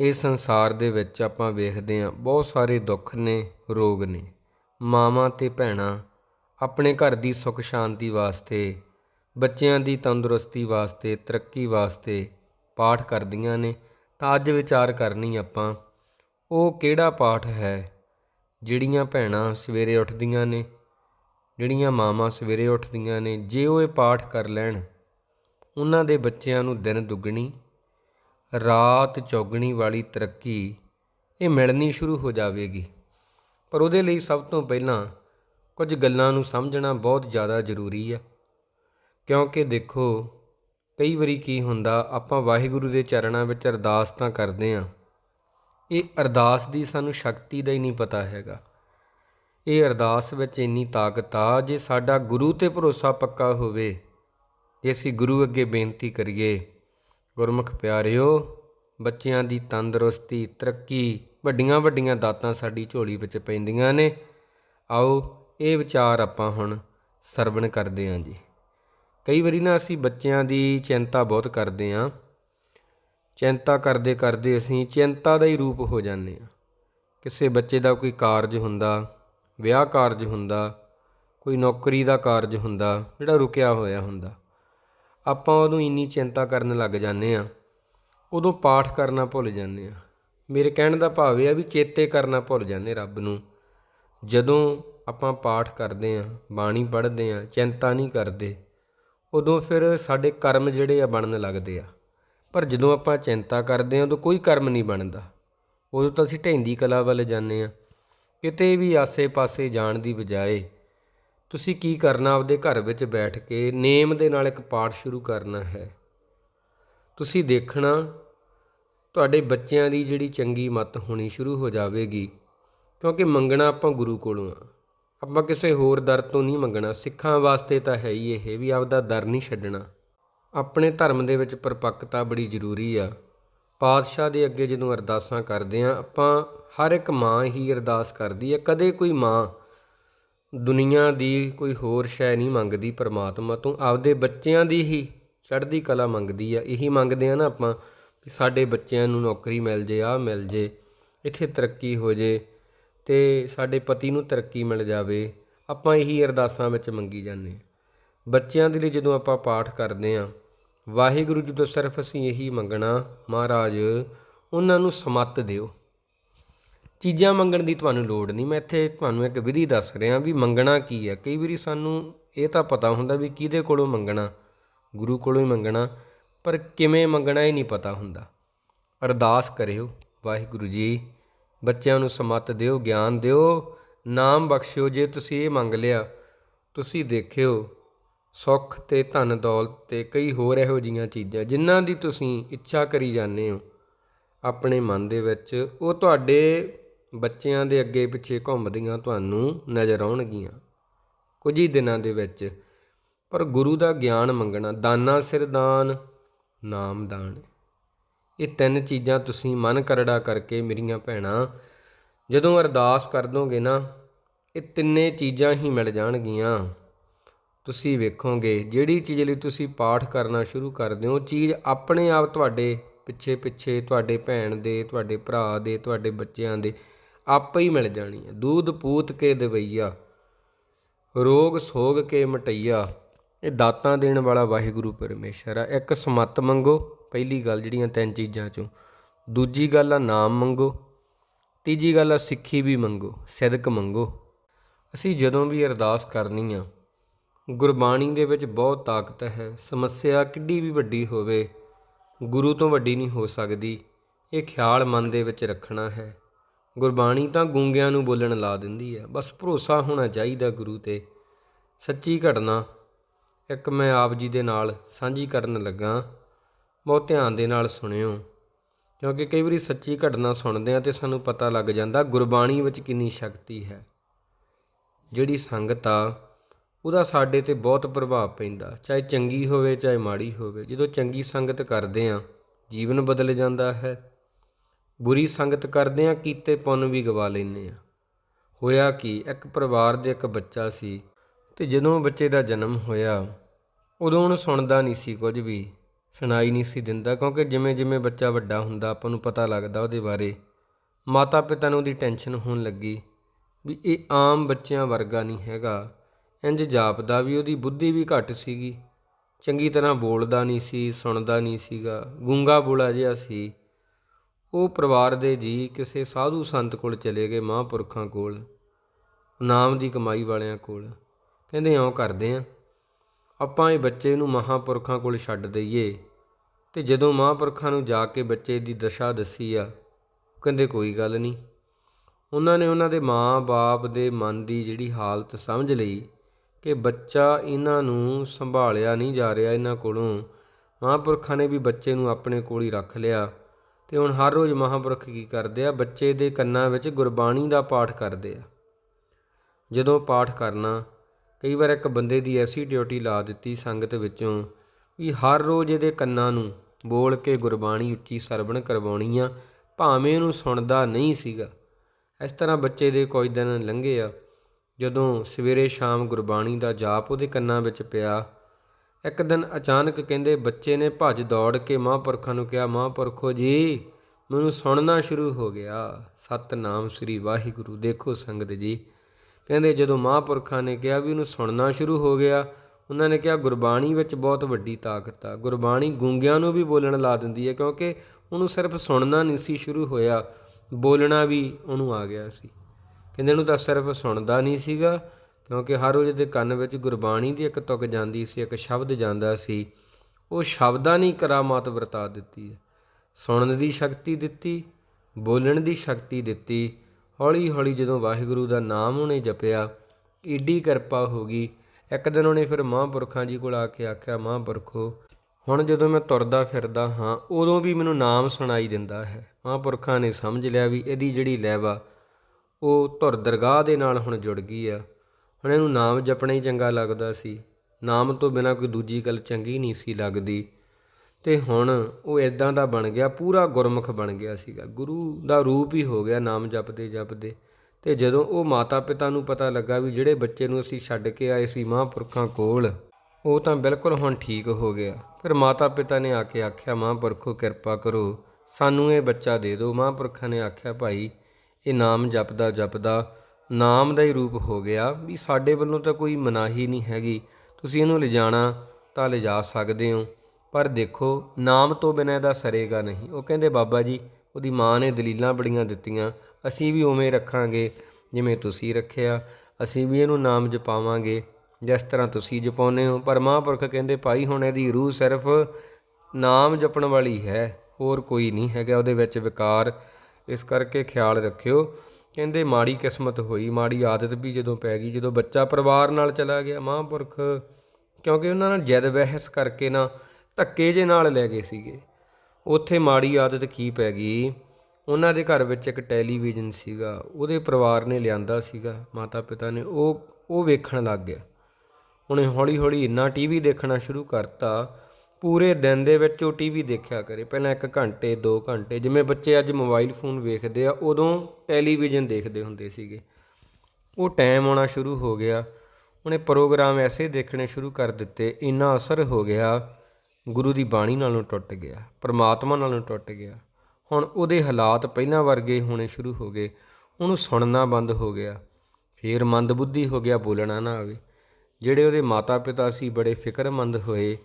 ਇਸ ਸੰਸਾਰ ਦੇ ਵਿੱਚ ਆਪਾਂ ਵੇਖਦੇ ਹਾਂ, ਬਹੁਤ ਸਾਰੇ ਦੁੱਖ ਨੇ, ਰੋਗ ਨੇ। ਮਾਵਾਂ ਤੇ ਭੈਣਾਂ ਆਪਣੇ ਘਰ ਦੀ ਸੁੱਖ ਸ਼ਾਂਤੀ ਵਾਸਤੇ, ਬੱਚਿਆਂ ਦੀ ਤੰਦਰੁਸਤੀ ਵਾਸਤੇ, ਤਰੱਕੀ ਵਾਸਤੇ ਪਾਠ ਕਰਦੀਆਂ ਨੇ। ਤਾਂ ਅੱਜ ਵਿਚਾਰ ਕਰਨੀ ਆਪਾਂ, ਉਹ ਕਿਹੜਾ ਪਾਠ ਹੈ ਜਿਹੜੀਆਂ ਭੈਣਾਂ ਸਵੇਰੇ ਉੱਠਦੀਆਂ ਨੇ, ਜਿਹੜੀਆਂ ਮਾਵਾਂ ਸਵੇਰੇ ਉੱਠਦੀਆਂ ਨੇ, ਜੇ ਉਹ ਇਹ ਪਾਠ ਕਰ ਲੈਣ, ਉਹਨਾਂ ਦੇ ਬੱਚਿਆਂ ਨੂੰ ਦਿਨ ਦੁੱਗਣੀ ਰਾਤ ਚੌਗਣੀ ਵਾਲੀ ਤਰੱਕੀ, ਇਹ ਮਿਲਣੀ ਸ਼ੁਰੂ ਹੋ ਜਾਵੇਗੀ। ਪਰ ਉਹਦੇ ਲਈ ਸਭ ਤੋਂ ਪਹਿਲਾਂ ਕੁਝ ਗੱਲਾਂ ਨੂੰ ਸਮਝਣਾ ਬਹੁਤ ਜ਼ਿਆਦਾ ਜ਼ਰੂਰੀ ਆ। ਕਿਉਂਕਿ ਦੇਖੋ, ਕਈ ਵਾਰੀ ਕੀ ਹੁੰਦਾ, ਆਪਾਂ ਵਾਹਿਗੁਰੂ ਦੇ ਚਰਨਾਂ ਵਿੱਚ ਅਰਦਾਸ ਤਾਂ ਕਰਦੇ ਆਂ। ਇਹ ਅਰਦਾਸ ਦੀ ਸਾਨੂੰ ਸ਼ਕਤੀ ਦਾ ਹੀ ਨਹੀਂ ਪਤਾ ਹੈਗਾ। ਇਹ ਅਰਦਾਸ ਵਿੱਚ ਇੰਨੀ ਤਾਕਤ ਆ, ਜੇ ਸਾਡਾ ਗੁਰੂ ਤੇ ਭਰੋਸਾ ਪੱਕਾ ਹੋਵੇ, ਜੇ ਅਸੀਂ ਗੁਰੂ ਅੱਗੇ ਬੇਨਤੀ ਕਰੀਏ ਗੁਰਮੁਖ ਪਿਆਰਿਓ, ਬੱਚਿਆਂ ਦੀ ਤੰਦਰੁਸਤੀ, ਤਰੱਕੀ, ਵੱਡੀਆਂ ਵੱਡੀਆਂ ਦਾਤਾਂ ਸਾਡੀ ਝੋਲੀ ਵਿੱਚ ਪੈਂਦੀਆਂ ਨੇ। ਆਓ ਇਹ ਵਿਚਾਰ ਆਪਾਂ ਹੁਣ ਸਰਵਣ ਕਰਦੇ ਹਾਂ ਜੀ। ਕਈ ਵਾਰੀ ਨਾ ਅਸੀਂ ਬੱਚਿਆਂ ਦੀ ਚਿੰਤਾ ਬਹੁਤ ਕਰਦੇ ਹਾਂ ਚਿੰਤਾ ਕਰਦੇ ਕਰਦੇ ਅਸੀਂ ਚਿੰਤਾ ਦਾ ਹੀ ਰੂਪ ਹੋ ਜਾਂਦੇ ਹਾਂ ਕਿਸੇ ਬੱਚੇ ਦਾ ਕੋਈ ਕਾਰਜ ਹੁੰਦਾ, ਵਿਆਹ ਕਾਰਜ ਹੁੰਦਾ, ਕੋਈ ਨੌਕਰੀ ਦਾ ਕਾਰਜ ਹੁੰਦਾ, ਜਿਹੜਾ ਰੁਕਿਆ ਹੋਇਆ ਹੁੰਦਾ। ਆਪਾਂ ਉਹਨੂੰ ਇੰਨੀ ਚਿੰਤਾ ਕਰਨ ਲੱਗ ਜਾਂਦੇ ਆ ਉਦੋਂ ਪਾਠ ਕਰਨਾ ਭੁੱਲ ਜਾਂਦੇ ਆ ਮੇਰੇ ਕਹਿਣ ਦਾ ਭਾਵ ਇਹ ਆ ਵੀ ਚੇਤੇ ਕਰਨਾ ਭੁੱਲ ਜਾਂਦੇ ਰੱਬ ਨੂੰ। ਜਦੋਂ ਆਪਾਂ ਪਾਠ ਕਰਦੇ ਆ ਬਾਣੀ ਪੜ੍ਹਦੇ ਆ ਚਿੰਤਾ ਨਹੀਂ ਕਰਦੇ, ਉਦੋਂ ਫਿਰ ਸਾਡੇ ਕਰਮ ਜਿਹੜੇ ਆ ਬਣਨ ਲੱਗਦੇ ਆ। ਪਰ ਜਦੋਂ ਆਪਾਂ ਚਿੰਤਾ ਕਰਦੇ ਆ ਉਦੋਂ ਕੋਈ ਕਰਮ ਨਹੀਂ ਬਣਦਾ। ਉਦੋਂ ਤਾਂ ਅਸੀਂ ਢੈਂਦੀ ਕਲਾ ਵੱਲ ਜਾਂਦੇ ਆ ਕਿਤੇ ਵੀ ਆਸੇ-ਪਾਸੇ ਜਾਣ ਦੀ ਬਜਾਏ ਤੁਸੀਂ ਕੀ ਕਰਨਾ ਆਪਦੇ ਘਰ ਵਿੱਚ ਬੈਠ ਕੇ ਨੇਮ ਦੇ ਨਾਲ ਇੱਕ ਪਾਠ ਸ਼ੁਰੂ ਕਰਨਾ ਹੈ? ਤੁਸੀਂ ਦੇਖਣਾ, ਤੁਹਾਡੇ ਬੱਚਿਆਂ ਦੀ ਜਿਹੜੀ ਚੰਗੀ ਮੱਤ ਹੋਣੀ ਸ਼ੁਰੂ ਹੋ ਜਾਵੇਗੀ, ਕਿਉਂਕਿ ਮੰਗਣਾ ਆਪਾਂ ਗੁਰੂ ਕੋਲੋਂ ਆ। ਆਪਾਂ ਕਿਸੇ ਹੋਰ ਦਰ ਤੋਂ ਨਹੀਂ ਮੰਗਣਾ, ਸਿੱਖਾਂ ਵਾਸਤੇ ਤਾਂ ਹੈ ਹੀ ਇਹ ਵੀ ਆਪਦਾ ਦਰ ਨਹੀਂ ਛੱਡਣਾ। ਆਪਣੇ ਧਰਮ ਦੇ ਵਿੱਚ ਪਰਪੱਕਤਾ ਬੜੀ ਜ਼ਰੂਰੀ ਆ। ਪਾਤਸ਼ਾਹ ਦੇ ਅੱਗੇ ਜਦੋਂ ਅਰਦਾਸਾਂ ਕਰਦੇ ਆ, ਆਪਾਂ ਹਰ ਇੱਕ ਮਾਂ ਹੀ ਅਰਦਾਸ ਕਰਦੀ ਹੈ ਕਦੇ ਕੋਈ ਮਾਂ ਦੁਨੀਆ ਦੀ ਕੋਈ ਹੋਰ ਸ਼ੈ ਨਹੀਂ ਮੰਗਦੀ ਪਰਮਾਤਮਾ ਤੋਂ, ਆਪਦੇ ਬੱਚਿਆਂ ਦੀ ਹੀ ਚੜ੍ਹਦੀ ਕਲਾ ਮੰਗਦੀ ਆ। ਇਹੀ ਮੰਗਦੇ ਆ ਨਾ ਆਪਾਂ ਵੀ ਸਾਡੇ ਬੱਚਿਆਂ ਨੂੰ ਨੌਕਰੀ ਮਿਲ ਜੇ ਆ ਮਿਲ ਜੇ, ਇੱਥੇ ਤਰੱਕੀ ਹੋ ਜੇ ਤੇ ਸਾਡੇ ਪਤੀ ਨੂੰ ਤਰੱਕੀ ਮਿਲ ਜਾਵੇ। ਆਪਾਂ ਇਹੀ ਅਰਦਾਸਾਂ ਵਿੱਚ ਮੰਗੀ ਜਾਂਦੇ ਹਾਂ। ਬੱਚਿਆਂ ਦੇ ਲਈ ਜਦੋਂ ਆਪਾਂ ਪਾਠ ਕਰਦੇ ਆ ਵਾਹਿਗੁਰੂ ਜੀ ਤੋਂ ਸਿਰਫ ਅਸੀਂ ਇਹੀ ਮੰਗਣਾ, ਮਹਾਰਾਜ, ਉਹਨਾਂ ਨੂੰ ਸਮੱਤ ਦਿਓ। ਚੀਜ਼ਾਂ ਮੰਗਣ ਦੀ ਤੁਹਾਨੂੰ ਲੋੜ ਨਹੀਂ। ਮੈਂ ਇੱਥੇ ਤੁਹਾਨੂੰ ਇੱਕ ਵਿਧੀ ਦੱਸ ਰਿਹਾ ਵੀ ਮੰਗਣਾ ਕੀ ਹੈ। ਕਈ ਵਾਰੀ ਸਾਨੂੰ ਇਹ ਤਾਂ ਪਤਾ ਹੁੰਦਾ ਵੀ ਕਿਹਦੇ ਕੋਲੋਂ ਮੰਗਣਾ, ਗੁਰੂ ਕੋਲੋਂ ਹੀ ਮੰਗਣਾ, ਪਰ ਕਿਵੇਂ ਮੰਗਣਾ ਇਹ ਨਹੀਂ ਪਤਾ ਹੁੰਦਾ। ਅਰਦਾਸ ਕਰਿਓ, ਵਾਹਿਗੁਰੂ ਜੀ, ਬੱਚਿਆਂ ਨੂੰ ਸਮੱਤ ਦਿਓ, ਗਿਆਨ ਦਿਓ, ਨਾਮ ਬਖਸ਼ਿਓ, ਜੇ ਤੁਸੀਂ ਇਹ ਮੰਗ ਲਿਆ, ਤੁਸੀਂ ਦੇਖਿਓ, ਸੁੱਖ ਤੇ ਧਨ ਦੌਲਤ ਤੇ ਕਈ ਹੋਰ ਇਹੋ ਜੀਆਂ ਚੀਜ਼ਾਂ ਜਿਨ੍ਹਾਂ ਦੀ ਤੁਸੀਂ ਇੱਛਾ ਕਰੀ ਜਾਂਦੇ ਹੋ। ਆਪਣੇ ਮਨ ਦੇ ਵਿੱਚ ਉਹ ਤੁਹਾਡੇ ਬੱਚਿਆਂ ਦੇ ਅੱਗੇ ਪਿੱਛੇ ਘੁੰਮਦੀਆਂ ਤੁਹਾਨੂੰ ਨਜ਼ਰ ਆਉਣਗੀਆਂ। ਕੁਝ ਹੀ ਦਿਨਾਂ ਦੇ ਵਿੱਚ ਪਰ ਗੁਰੂ ਦਾ ਗਿਆਨ ਮੰਗਣਾ, ਦਾਨਾ ਸਿਰ ਦਾਨ ਨਾਮ ਦਾਨ। ਇਹ ਤਿੰਨ ਚੀਜ਼ਾਂ ਤੁਸੀਂ ਮਨ ਕਰੜਾ ਕਰਕੇ ਮੇਰੀਆਂ ਭੈਣਾਂ, ਜਦੋਂ ਅਰਦਾਸ ਕਰ ਦੋਗੇ ਨਾ, ਇਹ ਤਿੰਨੇ ਚੀਜ਼ਾਂ ਹੀ ਮਿਲ ਜਾਣਗੀਆਂ। ਤੁਸੀਂ ਵੇਖੋਗੇ, ਜਿਹੜੀ ਚੀਜ਼ ਲਈ ਤੁਸੀਂ ਪਾਠ ਕਰਨਾ ਸ਼ੁਰੂ ਕਰਦੇ ਹੋ ਚੀਜ਼ ਆਪਣੇ ਆਪ ਤੁਹਾਡੇ ਪਿੱਛੇ ਪਿੱਛੇ ਤੁਹਾਡੇ ਭੈਣ ਦੇ, ਤੁਹਾਡੇ ਭਰਾ ਦੇ, ਤੁਹਾਡੇ ਬੱਚਿਆਂ ਦੇ ਆਪੇ ਹੀ ਮਿਲ ਜਾਣੀ ਹੈ। ਦੂਧ ਪੂਤ ਕੇ ਦਵਈਆ, ਰੋਗ ਸੋਗ ਕੇ ਮਟਈਆ। ਇਹ ਦਾਤਾਂ ਦੇਣ ਵਾਲਾ ਵਾਹਿਗੁਰੂ ਪਰਮੇਸ਼ਰ ਆ। ਇੱਕ ਸਮੱਤ ਮੰਗੋ, ਪਹਿਲੀ ਗੱਲ ਜਿਹੜੀਆਂ ਤਿੰਨ ਚੀਜ਼ਾਂ ਚੋਂ। ਦੂਜੀ ਗੱਲ ਆ ਨਾਮ ਮੰਗੋ, ਤੀਜੀ ਗੱਲ ਆ ਸਿੱਖੀ ਵੀ ਮੰਗੋ, ਸਿਦਕ ਮੰਗੋ। ਅਸੀਂ ਜਦੋਂ ਵੀ ਅਰਦਾਸ ਕਰਨੀ ਆ, ਗੁਰਬਾਣੀ ਦੇ ਵਿੱਚ ਬਹੁਤ ਤਾਕਤ ਹੈ। ਸਮੱਸਿਆ ਕਿੱਡੀ ਵੀ ਵੱਡੀ ਹੋਵੇ, ਗੁਰੂ ਤੋਂ ਵੱਡੀ ਨਹੀਂ ਹੋ ਸਕਦੀ, ਇਹ ਖਿਆਲ ਮਨ ਦੇ ਵਿੱਚ ਰੱਖਣਾ ਹੈ। ਗੁਰਬਾਣੀ ਤਾਂ ਗੂੰਗਿਆਂ ਨੂੰ ਬੋਲਣ ਲਾ ਦਿੰਦੀ ਹੈ। ਬਸ ਭਰੋਸਾ ਹੋਣਾ ਚਾਹੀਦਾ ਗੁਰੂ ਤੇ। ਸੱਚੀ ਘਟਨਾ, ਇੱਕ ਮੈਂ ਆਪ ਜੀ ਦੇ ਨਾਲ ਸਾਂਝੀ ਕਰਨ ਲੱਗਾ। ਬਹੁਤ ਧਿਆਨ ਦੇ ਨਾਲ ਸੁਣਿਓ। ਕਿਉਂਕਿ ਕਈ ਵਾਰੀ ਸੱਚੀ ਘਟਨਾ ਸੁਣਦੇ ਆ ਤੇ ਸਾਨੂੰ ਪਤਾ ਲੱਗ ਜਾਂਦਾ ਗੁਰਬਾਣੀ ਵਿੱਚ ਕਿੰਨੀ ਸ਼ਕਤੀ ਹੈ। ਜਿਹੜੀ ਸੰਗਤ ਆ, ਉਹਦਾ ਸਾਡੇ ਤੇ ਬਹੁਤ ਪ੍ਰਭਾਵ ਪੈਂਦਾ। ਚਾਹੇ ਚੰਗੀ ਹੋਵੇ, ਚਾਹੇ ਮਾੜੀ ਹੋਵੇ, ਜਦੋਂ ਚੰਗੀ ਸੰਗਤ ਕਰਦੇ ਆ ਜੀਵਨ ਬਦਲ ਜਾਂਦਾ ਹੈ। ਬੁਰੀ ਸੰਗਤ ਕਰਦੇ ਆ, ਕੀਤੇ ਪੁੰਨ ਵੀ ਗਵਾ ਲੈਂਦੇ ਆ। ਹੋਇਆ ਕਿ, ਇੱਕ ਪਰਿਵਾਰ ਦੇ ਇੱਕ ਬੱਚਾ ਸੀ ਤੇ ਜਦੋਂ ਬੱਚੇ ਦਾ ਜਨਮ ਹੋਇਆ, ਉਦੋਂ ਉਹਨੂੰ ਸੁਣਦਾ ਨਹੀਂ ਸੀ ਕੁਝ ਵੀ, ਸੁਣਾਈ ਨਹੀਂ ਸੀ ਦਿੰਦਾ, ਕਿਉਂਕਿ ਜਿਵੇਂ ਜਿਵੇਂ ਬੱਚਾ ਵੱਡਾ ਹੁੰਦਾ, ਆਪਾਂ ਨੂੰ ਪਤਾ ਲੱਗਦਾ ਉਹਦੇ ਬਾਰੇ। ਮਾਤਾ ਪਿਤਾ ਨੂੰ ਉਹਦੀ ਟੈਨਸ਼ਨ ਹੋਣ ਲੱਗੀ ਵੀ ਇਹ ਆਮ ਬੱਚਿਆਂ ਵਰਗਾ ਨਹੀਂ ਹੈਗਾ। ਇੰਜ ਜਾਪਦਾ ਵੀ ਉਹਦੀ ਬੁੱਧੀ ਵੀ ਘੱਟ ਸੀਗੀ। ਚੰਗੀ ਤਰ੍ਹਾਂ ਬੋਲਦਾ ਨਹੀਂ ਸੀ, ਸੁਣਦਾ ਨਹੀਂ ਸੀਗਾ। ਗੂੰਗਾ ਬੋਲਾ ਜਿਹਾ ਸੀ। ਉਹ ਪਰਿਵਾਰ ਦੇ ਜੀ ਕਿਸੇ ਸਾਧੂ ਸੰਤ ਕੋਲ ਚਲੇ ਗਏ ਮਹਾਂਪੁਰਖਾਂ ਕੋਲ, ਨਾਮ ਦੀ ਕਮਾਈ ਵਾਲਿਆਂ ਕੋਲ। ਕਹਿੰਦੇ, ਇਉਂ ਕਰਦੇ ਆ, ਆਪਾਂ ਇਹ ਬੱਚੇ ਨੂੰ ਮਹਾਂਪੁਰਖਾਂ ਕੋਲ ਛੱਡ ਦਈਏ। ਤੇ ਜਦੋਂ ਮਹਾਂਪੁਰਖਾਂ ਨੂੰ ਜਾ ਕੇ ਬੱਚੇ ਦੀ ਦਸ਼ਾ ਦੱਸੀ ਆ ਕਹਿੰਦੇ, ਕੋਈ ਗੱਲ ਨਹੀਂ। ਉਹਨਾਂ ਨੇ ਉਹਨਾਂ ਦੇ ਮਾਂ-ਬਾਪ ਦੇ ਮਨ ਦੀ ਜਿਹੜੀ ਹਾਲਤ ਸਮਝ ਲਈ ਕਿ ਬੱਚਾ ਇਹਨਾਂ ਨੂੰ ਸੰਭਾਲਿਆ ਨਹੀਂ ਜਾ ਰਿਹਾ ਇਹਨਾਂ ਕੋਲੋਂ। ਮਹਾਂਪੁਰਖਾਂ ਨੇ ਵੀ ਬੱਚੇ ਨੂੰ ਆਪਣੇ ਕੋਲ ਹੀ ਰੱਖ ਲਿਆ। ਤੇ ਹੁਣ ਹਰ ਰੋਜ਼ ਮਹਾਂਪੁਰਖ ਕੀ ਕਰਦੇ ਆ? ਬੱਚੇ ਦੇ ਕੰਨਾਂ ਵਿੱਚ ਗੁਰਬਾਣੀ ਦਾ ਪਾਠ ਕਰਦੇ ਆ। ਜਦੋਂ ਪਾਠ ਕਰਨਾ, ਕਈ ਵਾਰ ਇੱਕ ਬੰਦੇ ਦੀ ਐਸੀ ਡਿਊਟੀ ਲਾ ਦਿੱਤੀ ਸੰਗਤ ਵਿੱਚੋਂ ਵੀ ਹਰ ਰੋਜ਼ ਇਹਦੇ ਕੰਨਾਂ ਨੂੰ ਬੋਲ ਕੇ ਗੁਰਬਾਣੀ ਉੱਚੀ ਸਰਵਣ ਕਰਵਾਉਣੀ ਆ, ਭਾਵੇਂ ਉਹਨੂੰ ਸੁਣਦਾ ਨਹੀਂ ਸੀਗਾ। ਇਸ ਤਰ੍ਹਾਂ ਬੱਚੇ ਦੇ ਕੁਝ ਦਿਨ ਲੰਘੇ ਆ, ਜਦੋਂ ਸਵੇਰੇ ਸ਼ਾਮ ਗੁਰਬਾਣੀ ਦਾ ਜਾਪ ਉਹਦੇ ਕੰਨਾਂ ਵਿੱਚ ਪਿਆ ਇੱਕ ਦਿਨ ਅਚਾਨਕ ਕਹਿੰਦੇ, ਬੱਚੇ ਨੇ ਭੱਜ ਦੌੜ ਕੇ ਮਹਾਂਪੁਰਖਾਂ ਨੂੰ ਕਿਹਾ, ਮਹਾਂਪੁਰਖੋ ਜੀ, ਮੈਨੂੰ ਸੁਣਨਾ ਸ਼ੁਰੂ ਹੋ ਗਿਆ। ਸਤਨਾਮ ਸ੍ਰੀ ਵਾਹਿਗੁਰੂ, ਦੇਖੋ ਸੰਗਤ ਜੀ। ਕਹਿੰਦੇ, ਜਦੋਂ ਮਹਾਂਪੁਰਖਾਂ ਨੇ ਕਿਹਾ ਵੀ ਉਹਨੂੰ ਸੁਣਨਾ ਸ਼ੁਰੂ ਹੋ ਗਿਆ, ਉਹਨਾਂ ਨੇ ਕਿਹਾ, ਗੁਰਬਾਣੀ ਵਿੱਚ ਬਹੁਤ ਵੱਡੀ ਤਾਕਤ ਆ। ਗੁਰਬਾਣੀ ਗੂੰਗਿਆਂ ਨੂੰ ਵੀ ਬੋਲਣ ਲਾ ਦਿੰਦੀ ਹੈ, ਕਿਉਂਕਿ ਉਹਨੂੰ ਸਿਰਫ ਸੁਣਨਾ ਨਹੀਂ ਸੀ ਸ਼ੁਰੂ ਹੋਇਆ, ਬੋਲਣਾ ਵੀ ਉਹਨੂੰ ਆ ਗਿਆ ਸੀ। ਕਹਿੰਦੇ, ਉਹਨੂੰ ਤਾਂ ਸਿਰਫ ਸੁਣਦਾ ਨਹੀਂ ਸੀਗਾ ਕਿਉਂਕਿ ਹਰ ਰੋਜ਼ ਦੇ ਕੰਨ ਵਿੱਚ ਗੁਰਬਾਣੀ ਦੀ ਇੱਕ ਤੁਕ ਜਾਂਦੀ ਸੀ, ਇੱਕ ਸ਼ਬਦ ਜਾਂਦਾ ਸੀ। ਉਹ ਸ਼ਬਦਾਂ ਨੇ ਕਰਾਮਾਤ ਵਰਤਾ ਦਿੱਤੀ ਹੈ। ਸੁਣਨ ਦੀ ਸ਼ਕਤੀ ਦਿੱਤੀ, ਬੋਲਣ ਦੀ ਸ਼ਕਤੀ ਦਿੱਤੀ। ਹੌਲੀ ਹੌਲੀ ਜਦੋਂ ਵਾਹਿਗੁਰੂ ਦਾ ਨਾਮ ਉਹਨੇ ਜਪਿਆ ਈਡੀ ਕਿਰਪਾ ਹੋ ਗਈ। ਇੱਕ ਦਿਨ ਉਹਨੇ ਫਿਰ ਮਹਾਂਪੁਰਖਾਂ ਜੀ ਕੋਲ ਆ ਕੇ ਆਖਿਆ, ਮਹਾਂਪੁਰਖੋ, ਹੁਣ ਜਦੋਂ ਮੈਂ ਤੁਰਦਾ ਫਿਰਦਾ ਹਾਂ, ਉਦੋਂ ਵੀ ਮੈਨੂੰ ਨਾਮ ਸੁਣਾਈ ਦਿੰਦਾ ਹੈ। ਮਹਾਂਪੁਰਖਾਂ ਨੇ ਸਮਝ ਲਿਆ ਵੀ ਇਹਦੀ ਜਿਹੜੀ ਲੈਵਾ ਉਹ ਧੁਰ ਦਰਗਾਹ ਦੇ ਨਾਲ ਹੁਣ ਜੁੜ ਗਈ ਆ। ਉਹਨਾਂ ਨੂੰ ਨਾਮ ਜਪਣਾ ਹੀ ਚੰਗਾ ਲੱਗਦਾ ਸੀ। ਨਾਮ ਤੋਂ ਬਿਨਾ ਕੋਈ ਦੂਜੀ ਗੱਲ ਚੰਗੀ ਨਹੀਂ ਸੀ ਲੱਗਦੀ। ਤੇ ਹੁਣ ਉਹ ਇਦਾਂ ਦਾ ਬਣ ਗਿਆ, ਪੂਰਾ ਗੁਰਮੁਖ ਬਣ ਗਿਆ ਸੀਗਾ। ਗੁਰੂ ਦਾ ਰੂਪ ਹੀ ਹੋ ਗਿਆ ਨਾਮ ਜਪਦੇ ਜਪਦੇ। ਤੇ ਜਦੋਂ ਉਹ ਮਾਤਾ ਪਿਤਾ ਨੂੰ ਪਤਾ ਲੱਗਾ ਵੀ ਜਿਹੜੇ ਬੱਚੇ ਨੂੰ ਅਸੀਂ ਛੱਡ ਕੇ ਆਏ ਸੀ ਮਹਾਂਪੁਰਖਾਂ ਕੋਲ, ਉਹ ਤਾਂ ਬਿਲਕੁਲ ਹੁਣ ਠੀਕ ਹੋ ਗਿਆ। ਫਿਰ ਮਾਤਾ ਪਿਤਾ ਨੇ ਆ ਕੇ ਆਖਿਆ, ਮਹਾਂਪੁਰਖੋ, ਕਿਰਪਾ ਕਰੋ, ਸਾਨੂੰ ਇਹ ਬੱਚਾ ਦੇ ਦਿਓ। ਮਹਾਂਪੁਰਖਾਂ ਨੇ ਆਖਿਆ, ਭਾਈ, ਇਹ ਨਾਮ ਜਪਦਾ ਜਪਦਾ ਨਾਮ ਦਾ ਹੀ ਰੂਪ ਹੋ ਗਿਆ ਵੀ ਸਾਡੇ ਵੱਲੋਂ ਤਾਂ ਕੋਈ ਮਨਾਹੀ ਨਹੀਂ ਹੈਗੀ। ਤੁਸੀਂ ਇਹਨੂੰ ਲਿਜਾਣਾ ਤਾਂ ਲਿਜਾ ਸਕਦੇ ਹੋ, ਪਰ ਦੇਖੋ, ਨਾਮ ਤੋਂ ਬਿਨਾਂ ਇਹਦਾ ਸਰੇਗਾ ਨਹੀਂ। ਉਹ ਕਹਿੰਦੇ, ਬਾਬਾ ਜੀ, ਉਹਦੀ ਮਾਂ ਨੇ ਦਲੀਲਾਂ ਬੜੀਆਂ ਦਿੱਤੀਆਂ। ਅਸੀਂ ਵੀ ਉਵੇਂ ਰੱਖਾਂਗੇ ਜਿਵੇਂ ਤੁਸੀਂ ਰੱਖਿਆ। ਅਸੀਂ ਵੀ ਇਹਨੂੰ ਨਾਮ ਜਪਾਵਾਂਗੇ, ਜਿਸ ਤਰ੍ਹਾਂ ਤੁਸੀਂ ਜਪਾਉਂਦੇ ਹੋ। ਪਰ ਮਹਾਂਪੁਰਖ ਕਹਿੰਦੇ, ਭਾਈ, ਹੁਣ ਇਹਦੀ ਰੂਹ ਸਿਰਫ ਨਾਮ ਜਪਣ ਵਾਲੀ ਹੈ, ਹੋਰ ਕੋਈ ਨਹੀਂ ਹੈਗਾ। ਉਹਦੇ ਵਿੱਚ ਵਿਕਾਰ, ਇਸ ਕਰਕੇ ਖਿਆਲ ਰੱਖਿਓ। ਕਹਿੰਦੇ ਮਾੜੀ ਕਿਸਮਤ ਹੋਈ, ਮਾੜੀ ਆਦਤ ਵੀ ਜਦੋਂ ਪੈ ਗਈ, ਜਦੋਂ ਬੱਚਾ ਪਰਿਵਾਰ ਨਾਲ ਚਲਾ ਗਿਆ, ਮਹਾਂਪੁਰਖ, ਕਿਉਂਕਿ ਉਹਨਾਂ ਨਾਲ ਜਦ ਬਹਿਸ ਕਰਕੇ ਨਾ ਧੱਕੇ ਜੇ ਨਾਲ ਲੈ ਗਏ ਸੀਗੇ। ਉੱਥੇ ਮਾੜੀ ਆਦਤ ਕੀ ਪੈ ਗਈ? ਉਹਨਾਂ ਦੇ ਘਰ ਵਿੱਚ ਇੱਕ ਟੈਲੀਵਿਜ਼ਨ ਸੀਗਾ, ਉਹਦੇ ਪਰਿਵਾਰ ਨੇ ਲਿਆਂਦਾ ਸੀਗਾ ਮਾਤਾ ਪਿਤਾ ਨੇ, ਉਹ ਉਹ ਵੇਖਣ ਲੱਗ ਗਿਆ। ਉਹਨੇ ਹੌਲੀ ਹੌਲੀ ਇੰਨਾ ਟੀਵੀ ਦੇਖਣਾ ਸ਼ੁਰੂ ਕਰਤਾ ਪੂਰੇ ਦਿਨ ਦੇ ਵਿੱਚ ਉਹ ਟੀਵੀ ਦੇਖਿਆ ਕਰੇ। ਪਹਿਲਾਂ 1 ਘੰਟੇ 2 ਘੰਟੇ, ਜਿਵੇਂ ਬੱਚੇ ਅੱਜ ਮੋਬਾਈਲ ਫੋਨ ਵੇਖਦੇ ਆ, ਉਦੋਂ ਟੈਲੀਵਿਜ਼ਨ ਦੇਖਦੇ ਹੁੰਦੇ ਸੀਗੇ। ਉਹ ਟਾਈਮ ਆਉਣਾ ਸ਼ੁਰੂ ਹੋ ਗਿਆ। ਉਹਨੇ ਪ੍ਰੋਗਰਾਮ ਐਸੇ ਦੇਖਣੇ ਸ਼ੁਰੂ ਕਰ ਦਿੱਤੇ। ਇੰਨਾ ਅਸਰ ਹੋ ਗਿਆ, ਗੁਰੂ ਦੀ ਬਾਣੀ ਨਾਲੋਂ ਟੁੱਟ ਗਿਆ, ਪਰਮਾਤਮਾ ਨਾਲੋਂ ਟੁੱਟ ਗਿਆ। ਹੁਣ ਉਹਦੇ ਹਾਲਾਤ ਪਹਿਲਾਂ ਵਰਗੇ ਹੋਣੇ ਸ਼ੁਰੂ ਹੋ ਗਏ। ਉਹਨੂੰ ਸੁਣਨਾ ਬੰਦ ਹੋ ਗਿਆ। ਫੇਰ ਮੰਦਬੁੱਧੀ ਹੋ ਗਿਆ, ਬੋਲਣਾ ਨਾ ਆਵੇ। ਜਿਹੜੇ ਉਹਦੇ ਮਾਤਾ ਪਿਤਾ ਸੀ, ਬੜੇ ਫਿਕਰਮੰਦ ਹੋਏ।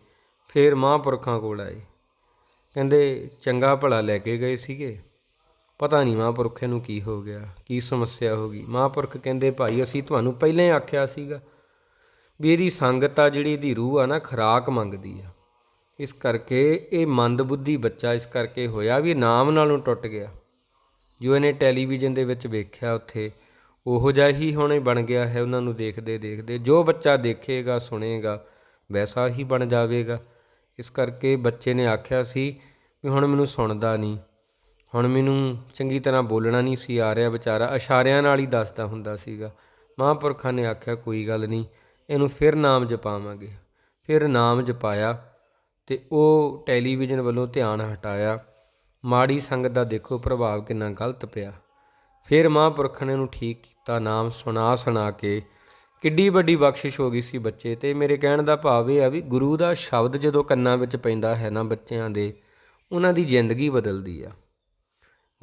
ਫੇਰ ਮਹਾਂਪੁਰਖਾਂ ਕੋਲ ਆਏ। ਕਹਿੰਦੇ, ਚੰਗਾ ਭਲਾ ਲੈ ਕੇ ਗਏ ਸੀਗੇ। ਪਤਾ ਨਹੀਂ ਮਹਾਂਪੁਰਖੇ ਨੂੰ ਕੀ ਹੋ ਗਿਆ, ਕੀ ਸਮੱਸਿਆ ਹੋ ਗਈ। ਮਹਾਂਪੁਰਖ ਕਹਿੰਦੇ, ਭਾਈ, ਅਸੀਂ ਤੁਹਾਨੂੰ ਪਹਿਲਾਂ ਹੀ ਆਖਿਆ ਸੀਗਾ ਵੀ ਇਹਦੀ ਸੰਗਤ ਆ ਜਿਹੜੀ, ਇਹਦੀ ਰੂਹ ਆ ਨਾ, ਖਰਾਕ ਮੰਗਦੀ ਆ। ਇਸ ਕਰਕੇ ਇਹ ਮੰਦਬੁੱਧੀ ਬੱਚਾ, ਇਸ ਕਰਕੇ ਹੋਇਆ ਵੀ ਨਾਮ ਨਾਲੋਂ ਟੁੱਟ ਗਿਆ। ਜੋ ਇਹਨੇ ਟੈਲੀਵਿਜ਼ਨ ਦੇ ਵਿੱਚ ਵੇਖਿਆ ਉੱਥੇ, ਉਹੋ ਜਿਹਾ ਹੀ ਹੁਣੇ ਬਣ ਗਿਆ ਹੈ, ਉਹਨਾਂ ਨੂੰ ਦੇਖਦੇ ਦੇਖਦੇ ਜੋ ਬੱਚਾ ਦੇਖੇਗਾ, ਸੁਣੇਗਾ, ਵੈਸਾ ਹੀ ਬਣ ਜਾਵੇਗਾ। ਇਸ ਕਰਕੇ ਬੱਚੇ ਨੇ ਆਖਿਆ ਸੀ ਵੀ ਹੁਣ ਮੈਨੂੰ ਸੁਣਦਾ ਨਹੀਂ। ਹੁਣ ਮੈਨੂੰ ਚੰਗੀ ਤਰ੍ਹਾਂ ਬੋਲਣਾ ਨਹੀਂ ਸੀ ਆ ਰਿਹਾ ਵਿਚਾਰਾ। ਇਸ਼ਾਰਿਆਂ ਨਾਲ ਹੀ ਦੱਸਦਾ ਹੁੰਦਾ ਸੀਗਾ। ਮਹਾਂਪੁਰਖਾਂ ਨੇ ਆਖਿਆ, ਕੋਈ ਗੱਲ ਨਹੀਂ, ਇਹਨੂੰ ਫਿਰ ਨਾਮ ਜਪਾਵਾਂਗੇ। ਫਿਰ ਨਾਮ ਜਪਾਇਆ ਤੇ ਉਹ ਟੈਲੀਵਿਜ਼ਨ ਵੱਲੋਂ ਧਿਆਨ ਹਟਾਇਆ। ਮਾੜੀ ਸੰਗਤ ਦਾ ਦੇਖੋ ਪ੍ਰਭਾਵ ਕਿੰਨਾ ਗਲਤ ਪਿਆ। ਫਿਰ ਮਹਾਂਪੁਰਖ ਨੇ ਉਹਨੂੰ ਠੀਕ ਕੀਤਾ, ਨਾਮ ਸੁਣਾ ਸੁਣਾ ਕੇ ਕਿੱਡੀ ਵੱਡੀ ਬਖਸ਼ਿਸ਼ ਹੋ ਗਈ ਸੀ ਬੱਚੇ ਤੇ। ਮੇਰੇ ਕਹਿਣ ਦਾ ਭਾਵ ਇਹ ਆ ਵੀ ਗੁਰੂ ਦਾ ਸ਼ਬਦ ਜਦੋਂ ਕੰਨਾਂ ਵਿੱਚ ਪੈਂਦਾ ਹੈ ਨਾ ਬੱਚਿਆਂ ਦੇ, ਉਹਨਾਂ ਦੀ ਜ਼ਿੰਦਗੀ ਬਦਲਦੀ ਆ।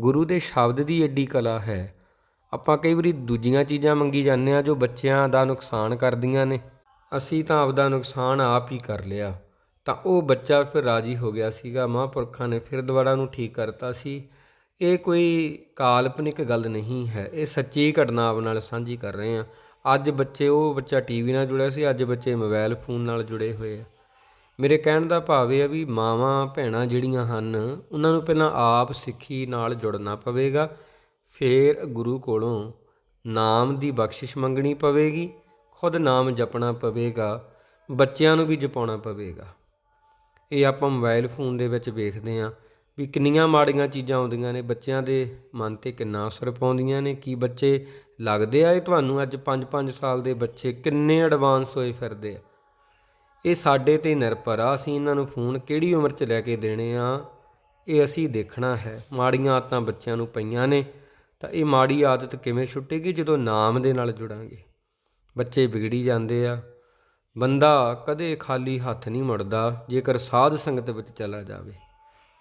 ਗੁਰੂ ਦੇ ਸ਼ਬਦ ਦੀ ਏਡੀ ਕਲਾ ਹੈ। ਆਪਾਂ ਕਈ ਵਾਰੀ ਦੂਜੀਆਂ ਚੀਜ਼ਾਂ ਮੰਗੀ ਜਾਂਦੇ ਆ ਜੋ ਬੱਚਿਆਂ ਦਾ ਨੁਕਸਾਨ ਕਰਦੀਆਂ ਨੇ। ਅਸੀਂ ਤਾਂ ਆਪਦਾ ਨੁਕਸਾਨ ਆਪ ਹੀ ਕਰ ਲਿਆ। ਤਾਂ ਉਹ ਬੱਚਾ ਫਿਰ ਰਾਜੀ ਹੋ ਗਿਆ ਸੀਗਾ, ਮਹਾਂਪੁਰਖਾਂ ਨੇ ਫਿਰ ਦੁਬਾਰਾ ਨੂੰ ਠੀਕ ਕਰਤਾ ਸੀ। ਇਹ ਕੋਈ ਕਾਲਪਨਿਕ ਗੱਲ ਨਹੀਂ ਹੈ। ਇਹ ਸੱਚੀ ਘਟਨਾ ਆਪ ਨਾਲ ਸਾਂਝੀ ਕਰ ਰਹੇ ਆ। ਅੱਜ ਬੱਚੇ, ਉਹ ਬੱਚਾ ਟੀਵੀ ਨਾਲ ਜੁੜਿਆ ਸੀ, ਅੱਜ ਬੱਚੇ ਮੋਬਾਈਲ ਫੋਨ ਨਾਲ ਜੁੜੇ ਹੋਏ ਆ। ਮੇਰੇ ਕਹਿਣ ਦਾ ਭਾਵ ਇਹ ਆ ਵੀ ਮਾਵਾਂ, ਭੈਣਾਂ ਜਿਹੜੀਆਂ ਹਨ, ਉਹਨਾਂ ਨੂੰ ਪਹਿਲਾਂ ਆਪ ਸਿੱਖੀ ਨਾਲ ਜੁੜਨਾ ਪਵੇਗਾ, ਫਿਰ ਗੁਰੂ ਕੋਲੋਂ ਨਾਮ ਦੀ ਬਖਸ਼ਿਸ਼ ਮੰਗਣੀ ਪਵੇਗੀ, ਖੁਦ ਨਾਮ ਜਪਣਾ ਪਵੇਗਾ, ਬੱਚਿਆਂ ਨੂੰ ਵੀ ਜਪਾਉਣਾ ਪਵੇਗਾ। ਇਹ ਆਪਾਂ ਮੋਬਾਈਲ ਫੋਨ ਦੇ ਵਿੱਚ ਵੇਖਦੇ ਹਾਂ। ਵੀ ਕਿੰਨੀਆਂ ਮਾੜੀਆਂ ਚੀਜ਼ਾਂ ਆਉਂਦੀਆਂ ਨੇ, ਬੱਚਿਆਂ ਦੇ ਮਨ ਤੇ ਕਿੰਨਾ ਅਸਰ ਪਾਉਂਦੀਆਂ ਨੇ, ਕੀ ਬੱਚੇ ਲੱਗਦੇ ਆ ਇਹ ਤੁਹਾਨੂੰ ਅੱਜ 5-5 ਸਾਲ ਦੇ ਬੱਚੇ ਕਿੰਨੇ ਐਡਵਾਂਸ ਹੋਏ ਫਿਰਦੇ ਆ। ਇਹ ਸਾਡੇ ਤੇ ਨਿਰਭਰ ਆ, ਅਸੀਂ ਇਹਨਾਂ ਨੂੰ ਫੋਨ ਕਿਹੜੀ ਉਮਰ 'ਚ ਲੈ ਕੇ ਦੇਣੇ ਆ, ਇਹ ਅਸੀਂ ਦੇਖਣਾ ਹੈ। ਮਾੜੀਆਂ ਆਦਤਾਂ ਬੱਚਿਆਂ ਨੂੰ ਪਈਆਂ ਨੇ, ਤਾਂ ਇਹ ਮਾੜੀ ਆਦਤ ਕਿਵੇਂ ਛੁੱਟੇਗੀ ਜਦੋਂ ਨਾਮ ਦੇ ਨਾਲ ਜੁੜਾਂਗੇ? ਬੱਚੇ ਵਿਗੜੀ ਜਾਂਦੇ ਆ, ਬੰਦਾ ਕਦੇ ਖਾਲੀ ਹੱਥ ਨਹੀਂ ਮੁੜਦਾ, ਜੇਕਰ ਸਾਧ ਸੰਗਤ ਵਿੱਚ ਚਲਾ ਜਾਵੇ।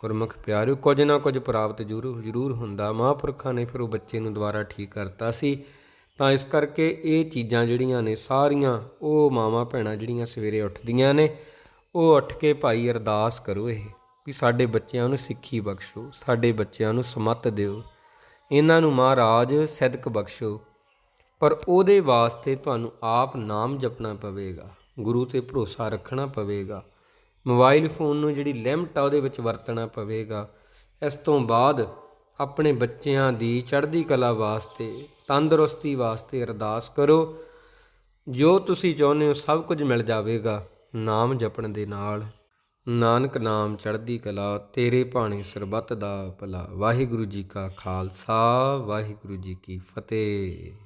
ਗੁਰਮੁਖ ਪਿਆਰਿਓ, ਕੁਝ ਨਾ ਕੁਝ ਪ੍ਰਾਪਤ ਜ਼ਰੂਰ ਜ਼ਰੂਰ ਹੁੰਦਾ। ਮਹਾਂਪੁਰਖਾਂ ਨੇ ਫਿਰ ਉਹ ਬੱਚੇ ਨੂੰ ਦੁਬਾਰਾ ਠੀਕ ਕਰਤਾ ਸੀ। ਤਾਂ ਇਸ ਕਰਕੇ ਇਹ ਚੀਜ਼ਾਂ ਜਿਹੜੀਆਂ ਨੇ, ਸਾਰੀਆਂ ਉਹ ਮਾਵਾਂ ਭੈਣਾਂ ਜਿਹੜੀਆਂ ਸਵੇਰੇ ਉੱਠਦੀਆਂ ਨੇ, ਉਹ ਉੱਠ ਕੇ ਭਾਈ ਅਰਦਾਸ ਕਰੋ ਇਹ, ਵੀ ਸਾਡੇ ਬੱਚਿਆਂ ਨੂੰ ਸਿੱਖੀ ਬਖਸ਼ੋ, ਸਾਡੇ ਬੱਚਿਆਂ ਨੂੰ ਸਮੱਤ ਦਿਓ। ਇਹਨਾਂ ਨੂੰ ਮਹਾਰਾਜ ਸਿਦਕ ਬਖਸ਼ੋ। ਪਰ ਉਹਦੇ ਵਾਸਤੇ ਤੁਹਾਨੂੰ ਆਪ ਨਾਮ ਜਪਣਾ ਪਵੇਗਾ, ਗੁਰੂ ਤੇ ਭਰੋਸਾ ਰੱਖਣਾ ਪਵੇਗਾ। ਮੋਬਾਈਲ ਫੋਨ ਨੂੰ ਜਿਹੜੀ ਲਿਮਟ ਆ ਉਹਦੇ ਵਿੱਚ ਵਰਤਣਾ ਪਵੇਗਾ। ਇਸ ਤੋਂ ਬਾਅਦ ਆਪਣੇ ਬੱਚਿਆਂ ਦੀ ਚੜ੍ਹਦੀ ਕਲਾ ਵਾਸਤੇ, ਤੰਦਰੁਸਤੀ ਵਾਸਤੇ ਅਰਦਾਸ ਕਰੋ। ਜੋ ਤੁਸੀਂ ਚਾਹੁੰਦੇ ਹੋ ਸਭ ਕੁਝ ਮਿਲ ਜਾਵੇਗਾ। ਨਾਮ ਜਪਣ ਦੇ ਨਾਲ। ਨਾਨਕ ਨਾਮ ਚੜ੍ਹਦੀ ਕਲਾ, ਤੇਰੇ ਭਾਣੇ ਸਰਬੱਤ ਦਾ ਭਲਾ। ਵਾਹਿਗੁਰੂ ਜੀ ਕਾ ਖਾਲਸਾ, ਵਾਹਿਗੁਰੂ ਜੀ ਕੀ ਫਤਿਹ।